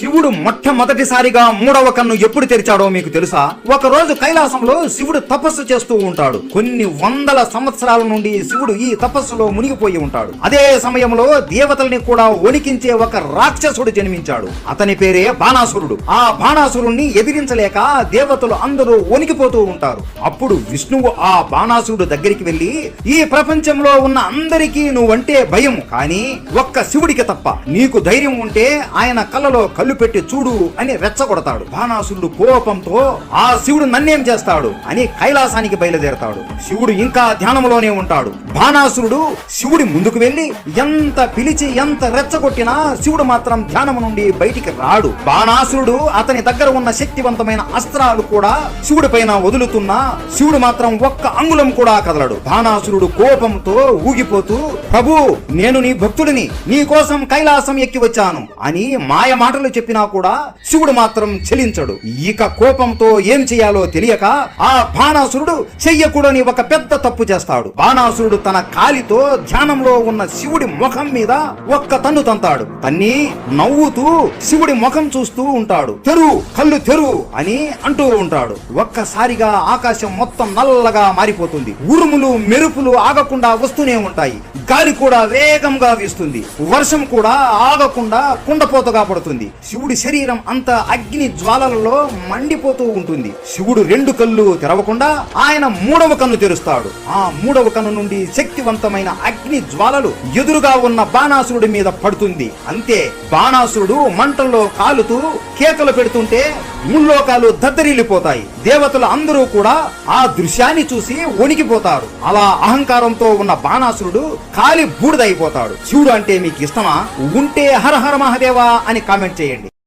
శివుడు మొట్టమొదటిసారిగా మూడవ కన్ను ఎప్పుడు తెరిచాడో మీకు తెలుసా? ఒక రోజు కైలాసంలో శివుడు తపస్సు చేస్తూ ఉంటాడు. కొన్ని వందల సంవత్సరాల నుండి శివుడు ఈ తపస్సులో మునిగిపోయి ఉంటాడు. అదే సమయంలో దేవతల్ని కూడా వణికించే ఒక రాక్షసుడు జన్మించాడు. అతని పేరే బాణాసురుడు. ఆ బాణాసురుణ్ణి ఎదిరించలేక దేవతలు అందరూ వణికిపోతూ ఉంటారు. అప్పుడు విష్ణువు ఆ బాణాసురుడు దగ్గరికి వెళ్ళి ఈ ప్రపంచంలో ఉన్న అందరికీ నువ్వంటే భయం కానీ ఒక్క శివుడికి తప్ప నీకు ధైర్యం ఉంటే ఆయన కళ్ళలో కళ్ళు పెట్టి చూడు అని రెచ్చగొడతాడు. బాణాసురుడు కోపంతో ఆ శివుడు నన్నేం చేస్తాడు? అని కైలాసానికి బయలుదేరతాడు. శివుడు ఇంకా ధ్యానంలోనే ఉంటాడు. బాణాసురుడు శివుడి ముందుకు వెళ్ళి ఎంత పిలిచి ఎంత రెచ్చగొట్టినా శివుడు మాత్రం ధ్యానం నుండి బయటికి రాడు. బాణాసురుడు అతని దగ్గర ఉన్న శక్తివంతమైన అస్త్రాలు కూడా శివుడి పైన వదులుతున్నా శివుడు మాత్రం ఒక్క అంగుళం కూడా కదలడు. బాణాసురుడు కోపంతో ఊగిపోతూ ప్రభు నేను నీ భక్తుడిని నీ కోసం కైలాసం ఎక్కి వచ్చాను అని మాయ మాటలు చెప్పినా కూడా శివుడు మాత్రం చెలించడు. ఇక కోపంతో ఏం చేయాలో తెలియక ఆ బాణాసురుడు చెయ్యకూడని ఒక పెద్ద తప్పు చేస్తాడు. బాణాసురుడు తన కాలితో ధ్యానంలో ఉన్న శివుడి ముఖం మీద ఒక్క తన్ను తంతాడు. తన్ని నవ్వుతూ శివుడి ముఖం చూస్తూ ఉంటాడు. తెరు కళ్ళు తెరు అని అంటూ ఉంటాడు. ఒక్కసారిగా ఆకాశం మొత్తం నల్లగా మారిపోతుంది. ఉరుములు మెరుపులు ఆగకుండా వస్తూనే ఉంటాయి. గాలి కూడా వేగంగా వీస్తుంది. వర్షం కూడా ఆగకుండా కుండపోతగా పడుతుంది. శివుడి శరీరం అంతా అగ్ని జ్వాలలలో మండిపోతూ ఉంటుంది. శివుడు రెండు కళ్ళు తెరవకుండా ఆయన మూడవ కన్ను తెరుస్తాడు. ఆ మూడవ కన్ను నుండి శక్తివంతమైన అగ్ని జ్వాలలు ఎదురుగా ఉన్న బాణాసురుడి మీద పడుతుంది. అంతే బాణాసురుడు మంటల్లో కాలుతూ కేకలు పెడుతుంటే ముల్లోకాలు దద్దరిల్లిపోతాయి. దేవతలు అందరూ కూడా ఆ దృశ్యాన్ని చూసి వణికిపోతారు. అలా అహంకారంతో ఉన్న బాణాసురుడు కాలి బూడిదైపోతాడు. శివుడు అంటే మీకు ఇష్టమా? ఉంటే హర హర మహాదేవా అని కామెంట్ చేయండి.